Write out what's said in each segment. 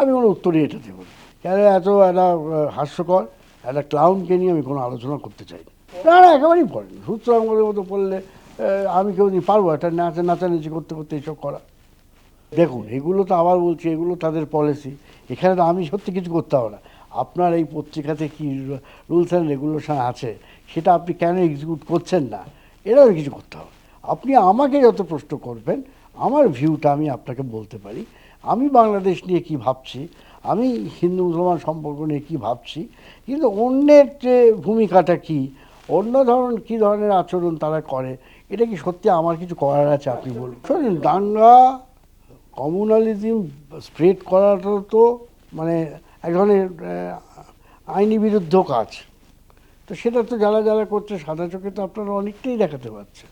আমি কোনো উত্তরই এটা দেবো কেন এত একটা হাস্যকর, একটা ক্লাউনকে নিয়ে আমি কোনো আলোচনা করতে চাই না। না একেবারেই পড়েন সূত্রাঙ্গলের মতো পড়লে আমি কেউ নিয়ে পারব একটা নাচা নাচানাচি করতে করতে এইসব করা। দেখুন, এগুলো তো আবার বলছি, এগুলো তাদের পলিসি এখানে তো আমি সত্যি কিছু করতে হবে না। আপনার এই পত্রিকাতে কি রুলস অ্যান্ড রেগুলেশন আছে? সেটা আপনি কেন এক্সিকিউট করছেন না? এটাও কিছু করতে হবে আপনি আমাকে যত প্রশ্ন করবেন, আমার ভিউটা আমি আপনাকে বলতে পারি। আমি বাংলাদেশ নিয়ে কি ভাবছি? আমি হিন্দু মুসলমান সম্পর্ক নিয়ে কী ভাবছি? কিন্তু অন্যের যে ভূমিকাটা কি? অন্য ধরন কী ধরনের আচরণ তারা করে? এটা কি সত্যি আমার কিছু করার আছে আপনি বলুন? শোনেন, দাঙ্গা কমিউনালিজম স্প্রেড করাটা তো মানে এক ধরনের আইনি বিরুদ্ধ কাজ। তো সেটা তো যারা যারা করছে, সাদা চোখে তো আপনারা অনেকটাই দেখাতে পারছে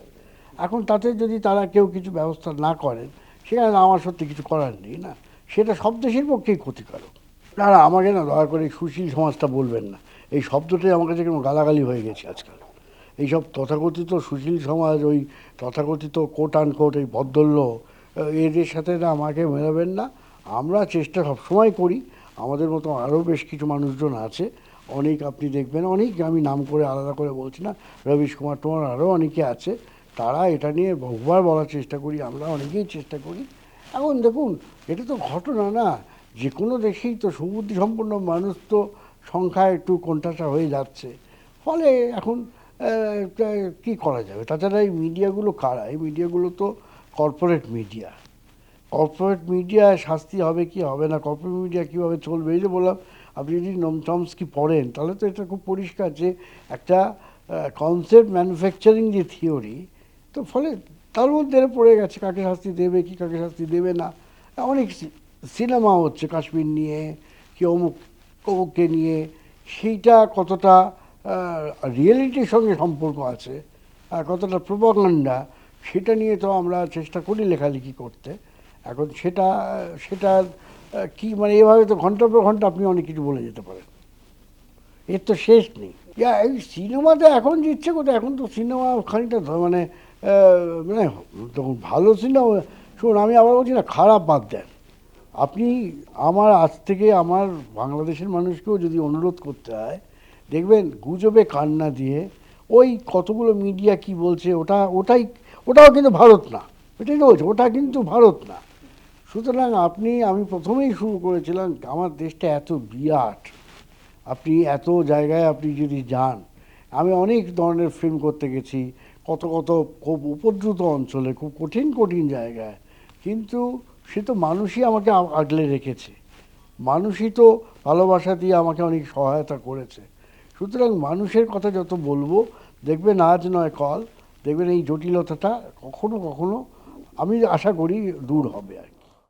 এখন তাতে যদি তারা কেউ কিছু ব্যবস্থা না করেন সেখানে আমার সত্যি কিছু করার নেই, না? সেটা সব দেশের পক্ষেই ক্ষতিকারক। না না, আমাকে না, দয়া করে সুশীল সমাজটা বলবেন না। এই শব্দটাই আমার কাছে কেমন গালাগালি হয়ে গেছে আজকাল। এইসব তথাকথিত সুশীল সমাজ, ওই তথাকথিত কোট আন কোট এই বদল্য এদের সাথে না আমাকে মেলাবেন না। আমরা চেষ্টা সবসময় করি। আমাদের মতো আরও বেশ কিছু মানুষজন আছে। অনেক আপনি দেখবেন, অনেক আমি নাম করে আলাদা করে বলছি না। রবিশ কুমার তোমার আরও অনেকে আছে। তারা এটা নিয়ে বহুবার বলার চেষ্টা করি, আমরা অনেকেই চেষ্টা করি। এখন দেখুন, এটা তো ঘটনা না। যে কোনো দেশেই তো সুবুদ্ধি সম্পন্ন মানুষ তো সংখ্যায় একটু কোণঠাসা হয়ে যাচ্ছে। ফলে এখন কি করা যাবে? তাছাড়া এই মিডিয়াগুলো কারা? এই মিডিয়াগুলো তো কর্পোরেট মিডিয়া। কর্পোরেট মিডিয়ায় শাস্তি হবে কি হবে না? কর্পোরেট মিডিয়া কীভাবে চলবে? এই যে বললাম, আপনি যদি নম চমস্কি পড়েন, তাহলে তো এটা খুব পরিষ্কার যে একটা কনসেপ্ট ম্যানুফ্যাকচারিং যে থিওরি তো ফলে তার মধ্যে পড়ে গেছে, কাকে শাস্তি দেবে, কি কাকে শাস্তি দেবে না। অনেক সিনেমা হচ্ছে কাশ্মীর নিয়ে, কি অমুক, অমুককে নিয়ে। সেইটা কতটা রিয়েলিটির সঙ্গে সম্পর্ক আছে, আর কতটা প্রপাগান্ডা সেটা নিয়ে তো আমরা চেষ্টা করি লেখালেখি করতে। এখন সেটা সেটা কি মানে এভাবে তো ঘণ্টার পর ঘণ্টা আপনি অনেক কিছু বলে যেতে পারেন। এর তো শেষ নেই। এই সিনেমাতে এখন যে ইচ্ছে করতে এখন তো সিনেমা খানিকটা মানে মানে তখন ভালো সিনেমা শুনুন আমি আবার বলছি, না, খারাপ বাদ দেন। আপনি আমার আজ থেকে আমার বাংলাদেশের মানুষকেও যদি অনুরোধ করতে হয়, দেখবেন গুজবে কান্না দিয়ে ওই কতগুলো মিডিয়া কি বলছে, ওটা, ওটাই, ওটাও কিন্তু ভারত না। এটাই বলছে, ওটা কিন্তু ভারত না। সুতরাং আপনি, আমি প্রথমেই শুরু করেছিলাম, আমার দেশটা এত বিরাট। আপনি এত জায়গায় আপনি যদি যান, আমি অনেক ধরনের ফিল্ম করতে গেছি কত কত খুব উপদ্রুত অঞ্চলে, খুব কঠিন কঠিন জায়গায়। কিন্তু সে তো মানুষই আমাকে আগলে রেখেছে। মানুষই তো ভালোবাসা দিয়ে আমাকে অনেক সহায়তা করেছে। সুতরাং মানুষের কথা যত বলব, দেখবেন আজ নয় কল, দেখবেন এই জটিলতাটা কখনো কখনো আমি আশা করি দূর হবে আর